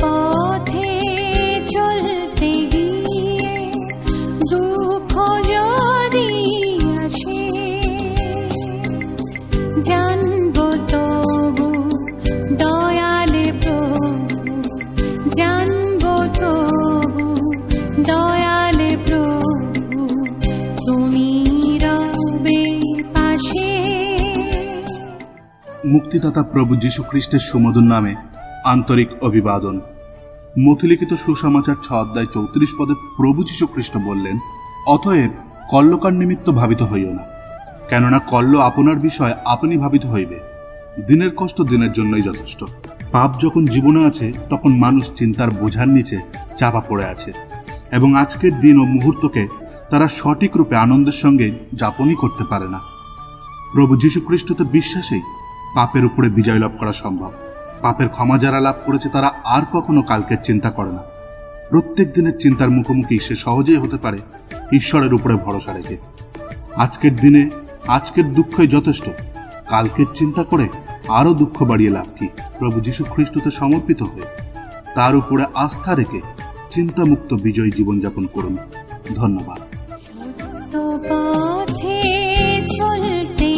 পথে চলতে দয়ালে দয়ালে মুক্তিদাতা প্রভু যীশু খ্রিস্টের সুমধুর নামে আন্তরিক অভিবাদন। মথিলিখিত সুসমাচার ছ অধ্যায় চৌত্রিশ পদে প্রভু যীশু খ্রিস্ট বললেন, অতএব কল্লকার নিমিত্ত ভাবিত হইও না, কেননা কল্ল আপনার বিষয় আপনি ভাবিত হইবে। দিনের কষ্ট দিনের জন্যই যথেষ্ট। পাপ যখন জীবনে আছে, তখন মানুষ চিন্তার বোঝার নিচে চাপা পড়ে আছে, এবং আজকের দিন ও মুহূর্তকে তারা সঠিক রূপে আনন্দের সঙ্গে যাপনই করতে পারে না। প্রভু যীশু খ্রিস্টতে বিশ্বাসেই পাপের উপরে বিজয় লাভ করা সম্ভব। পাপের ক্ষমা যারা লাভ করেছে, তারা আর কখনো কালকের চিন্তা করে না। প্রত্যেক দিনের চিন্তার মুখোমুখি সে সহজেই হতে পারে ঈশ্বরের উপরে ভরসা রেখে। আজকের দিনে আজকের দুঃখই যথেষ্ট। কালকের চিন্তা করে আরও দুঃখ বাড়িয়ে লাভ কি? প্রভু যীশু খ্রিস্টতে সমর্পিত হয়ে তার উপরে আস্থা রেখে চিন্তামুক্ত বিজয় জীবনযাপন করুন। ধন্যবাদ। চলতে